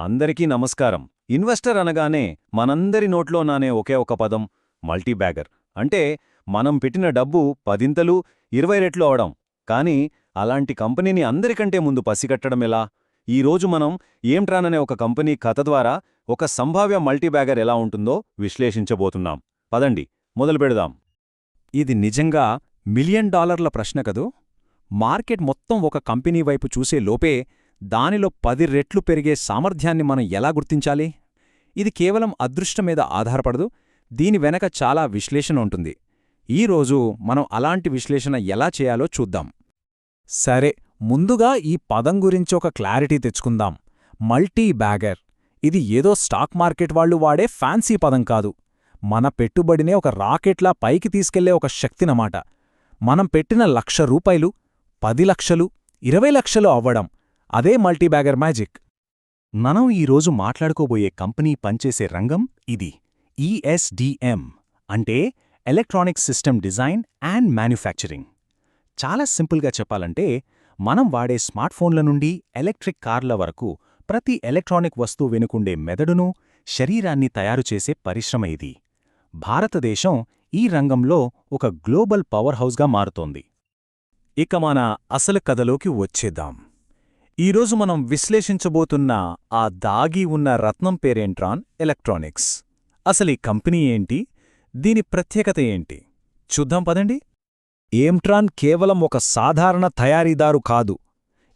అందరికీ నమస్కారం. ఇన్వెస్టర్ అనగానే మనందరి నోట్లో నానే ఒకే ఒక పదం మల్టీబ్యాగర్. అంటే మనం పెట్టిన డబ్బు పదింతలు ఇరవై రెట్లు అవడం. కానీ అలాంటి కంపెనీని అందరికంటే ముందు పసిగట్టడం ఎలా? ఈరోజు మనం ఏంట్రాననే ఒక కంపెనీ కథ ద్వారా ఒక సంభావ్య మల్టీబ్యాగర్ ఎలా ఉంటుందో విశ్లేషించబోతున్నాం. పదండి మొదలు పెడదాం. ఇది నిజంగా మిలియన్ డాలర్ల ప్రశ్న కదూ? మార్కెట్ మొత్తం ఒక కంపెనీ వైపు చూసే లోపే దానిలో పది రెట్లు పెరిగే సామర్థ్యాన్ని మనం ఎలా గుర్తించాలి? ఇది కేవలం అదృష్టం మీద ఆధారపడదు దీని వెనక చాలా విశ్లేషణ ఉంటుంది. ఈరోజు మనం అలాంటి విశ్లేషణ ఎలా చేయాలో చూద్దాం. సరే ముందుగా ఈ పదం గురించి ఒక క్లారిటీ తెచ్చుకుందాం. Multi bagger. ఇది ఏదో స్టాక్ మార్కెట్ వాళ్ళు వాడే ఫ్యాన్సీ పదం కాదు. మన పెట్టుబడినే ఒక రాకెట్లా పైకి తీసుకెళ్ళే ఒక శక్తినమాట. మనం పెట్టిన లక్ష రూపాయలు పది లక్షలు ఇరవై లక్షలు అవ్వడం అదే మల్టీబ్యాగర్ మ్యాజిక్. మనం ఈరోజు మాట్లాడుకోబోయే కంపెనీ పనిచేసే రంగం ఇది. ఈఎస్డిఎం అంటే electronic system design and manufacturing. చాలా సింపుల్గా చెప్పాలంటే మనం వాడే స్మార్ట్ఫోన్ల నుండి ఎలక్ట్రిక్ కార్ల వరకు ప్రతి ఎలక్ట్రానిక్ వస్తువు వెనుకుండే మెదడును శరీరాన్ని తయారుచేసే పరిశ్రమ ఇది. భారతదేశం ఈ రంగంలో ఒక గ్లోబల్ పవర్ హౌస్గా మారుతోంది. ఇక మన అసలు కథలోకి వచ్చేద్దాం. ఈరోజు మనం విశ్లేషించబోతున్న ఆ దాగి ఉన్న రత్నం పేరేంట్రాన్ ఎలక్ట్రానిక్స్. అసలు ఈ కంపెనీ ఏంటి? దీని ప్రత్యేకత ఏంటి? చూద్దాం పదండి. ఏమ్ట్రాన్ కేవలం ఒక సాధారణ తయారీదారు కాదు.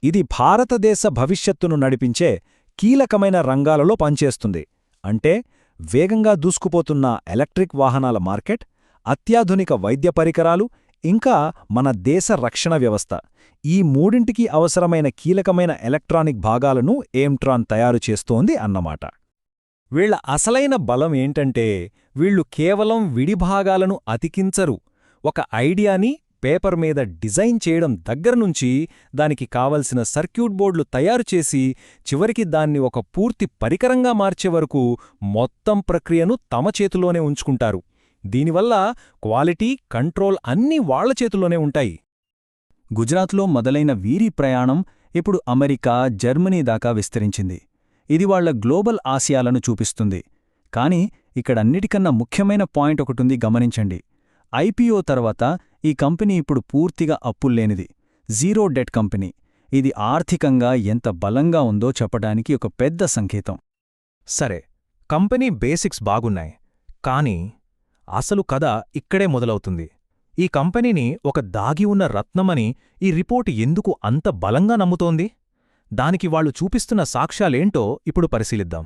ఇది భారతదేశ భవిష్యత్తును నడిపించే కీలకమైన రంగాలలో పనిచేస్తుంది. అంటే వేగంగా దూసుకుపోతున్న ఎలక్ట్రిక్ వాహనాల మార్కెట్ అత్యాధునిక వైద్య పరికరాలు ఇంకా మన దేశ రక్షణ వ్యవస్థ. ఈ మూడింటికి అవసరమైన కీలకమైన ఎలక్ట్రానిక్ భాగాలను ఏమ్ట్రాన్ తయారు చేస్తోంది అన్నమాట. వీళ్ళ అసలైన బలం ఏంటంటే వీళ్ళు కేవలం విడిభాగాలను అతికించరు. ఒక ఐడియాని పేపర్ మీద డిజైన్ చేయడం దగ్గరనుంచి దానికి కావలసిన సర్క్యూట్ బోర్డులు తయారు చేసి చివరికి దాన్ని ఒక పూర్తి పరికరంగా మార్చే వరకు మొత్తం ప్రక్రియను తమ చేతిలోనే ఉంచుకుంటారు. దీనివల్ల క్వాలిటీ కంట్రోల్ అన్నీ వాళ్ళ చేతుల్లోనే ఉంటాయి. గుజరాత్లో మొదలైన వీరి ప్రయాణం ఇప్పుడు అమెరికా జర్మనీ దాకా విస్తరించింది. ఇది వాళ్ళ గ్లోబల్ ఆశయాలను చూపిస్తుంది. కాని ఇక్కడన్నిటికన్నా ముఖ్యమైన పాయింట్ ఒకటుంది గమనించండి. ఐపీఓ తర్వాత ఈ కంపెనీ ఇప్పుడు పూర్తిగా అప్పుల్లేనిది. Zero debt company. ఇది ఆర్థికంగా ఎంత బలంగా ఉందో చెప్పడానికి ఒక పెద్ద సంకేతం. సరే కంపెనీ బేసిక్స్ బాగున్నాయి. కానీ అసలు కథ ఇక్కడే మొదలవుతుంది. ఈ కంపెనీని ఒక దాగి ఉన్న రత్నమని ఈ రిపోర్ట్ ఎందుకు అంత బలంగా నమ్ముతోంది? దానికి వాళ్ళు చూపిస్తున్న సాక్ష్యాలేంటో ఇప్పుడు పరిశీలిద్దాం.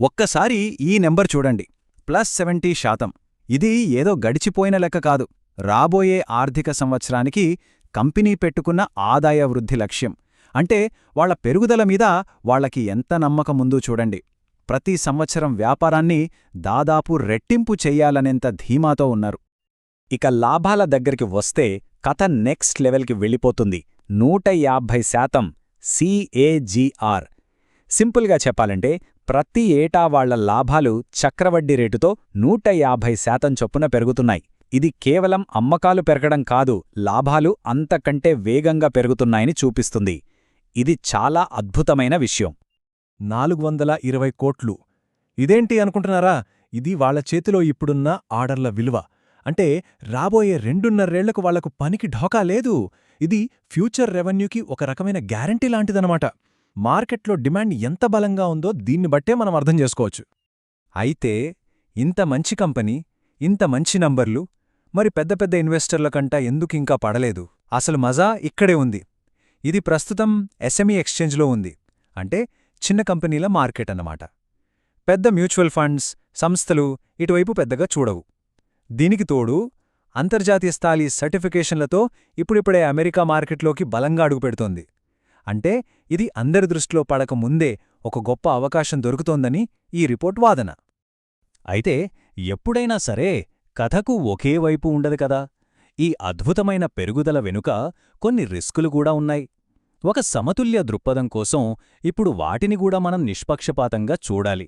ఒక్కసారి ఈ నెంబర్ చూడండి. ప్లస్ సెవెంటీ శాతం. ఇది ఏదో గడిచిపోయిన లెక్క కాదు. రాబోయే ఆర్థిక సంవత్సరానికి కంపెనీ పెట్టుకున్న ఆదాయ వృద్ధి లక్ష్యం. అంటే వాళ్ళ పెరుగుదల మీద వాళ్ళకి ఎంత నమ్మకముందో చూడండి. ప్రతి సంవత్సరం వ్యాపారాన్ని దాదాపు రెట్టింపు చెయ్యాలనేంత ధీమాతో ఉన్నారు. ఇక లాభాల దగ్గరికి వస్తే కథ నెక్స్ట్ లెవెల్కి వెళ్ళిపోతుంది. నూట యాభై శాతం సిఏజీఆర్ సింపుల్గా చెప్పాలంటే ప్రతి ఏటా వాళ్ళ లాభాలు చక్రవడ్డీ రేటుతో నూట యాభై శాతం చొప్పున పెరుగుతున్నాయి. ఇది కేవలం అమ్మకాలు పెరగడం కాదు లాభాలు అంతకంటే వేగంగా పెరుగుతున్నాయని చూపిస్తుంది. ఇది చాలా అద్భుతమైన విషయం. నాలుగు వందల ఇరవై కోట్లు. ఇదేంటి అనుకుంటున్నారా? ఇది వాళ్ళ చేతిలో ఇప్పుడున్న ఆర్డర్ల విలువ. అంటే రాబోయే రెండున్నరేళ్ళకు వాళ్ళకు పనికి ఢోకా లేదు. ఇది ఫ్యూచర్ రెవెన్యూకి ఒక రకమైన గ్యారంటీ లాంటిదనమాట మార్కెట్లో డిమాండ్ ఎంత బలంగా ఉందో దీన్ని బట్టే మనం అర్థం చేసుకోవచ్చు. అయితే ఇంత మంచి కంపెనీ ఇంత మంచి నంబర్లు మరి పెద్ద పెద్ద ఇన్వెస్టర్ల కంటా ఎందుకింకా పడలేదు? అసలు మజా ఇక్కడే ఉంది. ఇది ప్రస్తుతం ఎస్ఎంఈ ఎక్స్చేంజ్లో ఉంది. అంటే చిన్న కంపెనీల మార్కెట్ అన్నమాట. పెద్ద మ్యూచువల్ ఫండ్స్ సంస్థలు ఇటువైపు పెద్దగా చూడవు. దీనికి తోడు అంతర్జాతీయ స్థాయి సర్టిఫికేషన్లతో ఇప్పుడిప్పుడే అమెరికా మార్కెట్లోకి బలంగా అడుగుపెడుతోంది అంటే ఇది అందరి దృష్టిలో పడక ముందే ఒక గొప్ప అవకాశం దొరుకుతోందని ఈ రిపోర్ట్ వాదన. అయితే ఎప్పుడైనా సరే కథకు ఒకే వైపు ఉండదు కదా. ఈ అద్భుతమైన పెరుగుదల వెనుక కొన్ని రిస్కులు కూడా ఉన్నాయి. ఒక సమతుల్య దృక్పథం కోసం ఇప్పుడు వాటిని కూడా మనం నిష్పక్షపాతంగా చూడాలి.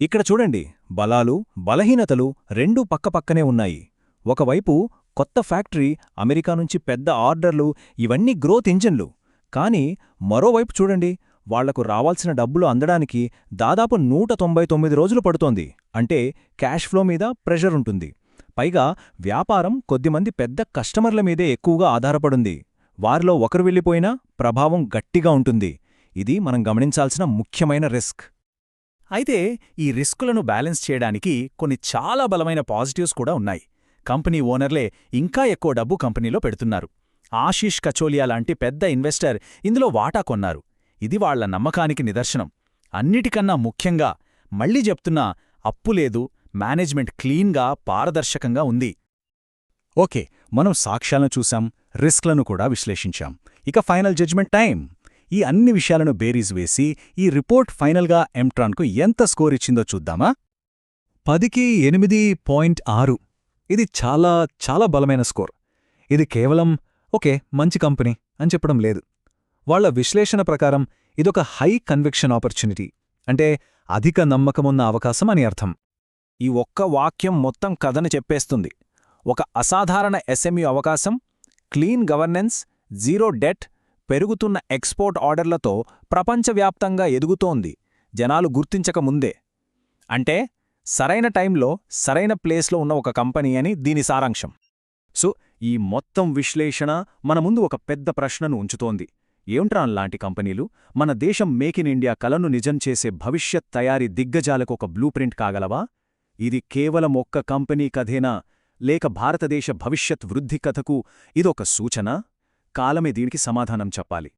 ఇక్కడ చూడండి బలాలు బలహీనతలు రెండూ పక్కపక్కనే ఉన్నాయి. ఒకవైపు కొత్త ఫ్యాక్టరీ అమెరికా నుంచి పెద్ద ఆర్డర్లు ఇవన్నీ గ్రోత్ ఇంజన్లు. కానీ మరోవైపు చూడండి వాళ్ళకు రావాల్సిన డబ్బులు అందడానికి దాదాపు నూట తొంభై తొమ్మిది రోజులు పడుతోంది. అంటే క్యాష్ ఫ్లో మీద ప్రెషర్ ఉంటుంది. పైగా వ్యాపారం కొద్దిమంది పెద్ద కస్టమర్ల మీదే ఎక్కువగా ఆధారపడుంది. వారిలో ఒకరు వెళ్ళిపోయినా ప్రభావం గట్టిగా ఉంటుంది. ఇది మనం గమనించాల్సిన ముఖ్యమైన రిస్క్. అయితే ఈ రిస్కులను బ్యాలెన్స్ చేయడానికి కొన్ని చాలా బలమైన పాజిటివ్స్ కూడా ఉన్నాయి. కంపెనీ ఓనర్లే ఇంకా ఎక్కువ డబ్బు కంపెనీలో పెడుతున్నారు. ఆశీష్ కచోలియా లాంటి పెద్ద ఇన్వెస్టర్ ఇందులో వాటా కొన్నారు. ఇది వాళ్ళ నమ్మకానికి నిదర్శనం. అన్నిటికన్నా ముఖ్యంగా మళ్ళీ చెప్తున్నా అప్పులేదు మేనేజ్మెంట్ క్లీన్గా పారదర్శకంగా ఉంది. ఓకే మనం సాక్ష్యాలను చూశాం రిస్క్లను కూడా విశ్లేషించాం. ఇక ఫైనల్ జడ్జ్మెంట్ టైం. ఈ అన్ని విషయాలను బేరీజ్ వేసి ఈ రిపోర్ట్ ఫైనల్గా ఎంట్రాన్కు ఎంత స్కోర్ ఇచ్చిందో చూద్దామా? పదికి ఎనిమిది పాయింట్ ఆరు. ఇది చాలా చాలా బలమైన స్కోర్. ఇది కేవలం ఓకే మంచి కంపెనీ అని చెప్పడం లేదు. వాళ్ళ విశ్లేషణ ప్రకారం ఇదొక హై కన్విక్షన్ ఆపర్చునిటీ. అంటే అధిక నమ్మకమున్న అవకాశం అని అర్థం. ఈ ఒక్క వాక్యం మొత్తం కథను చెప్పేస్తుంది. ఒక అసాధారణ ఎస్ఎంయు అవకాశం క్లీన్ గవర్నెన్స్ జీరో డెట్ పెరుగుతున్న ఎక్స్పోర్ట్ ఆర్డర్లతో ప్రపంచవ్యాప్తంగా ఎదుగుతోంది జనాలు గుర్తించక ముందే. అంటే సరైన టైంలో సరైన ప్లేస్లో ఉన్న ఒక కంపెనీ అని దీని సారాంశం. సో ఈ మొత్తం విశ్లేషణ మన ముందు ఒక పెద్ద ప్రశ్నను ఉంచుతోంది. ఏమిట్రాన్ లాంటి కంపెనీలు? మన దేశం మేక్ ఇన్ ఇండియా కలను నిజం చేసే భవిష్యత్ తయారీ దిగ్గజాలకు ఒక బ్లూ ప్రింట్ కాగలవా? ఇది కేవలం ఒక్క కంపెనీ కథేనా? లేక భారతదేశ భవిష్యత్ వృద్ధి కథకు ఇదొక సూచన? కాలమే దీనికి సమాధానం చెప్పాలి.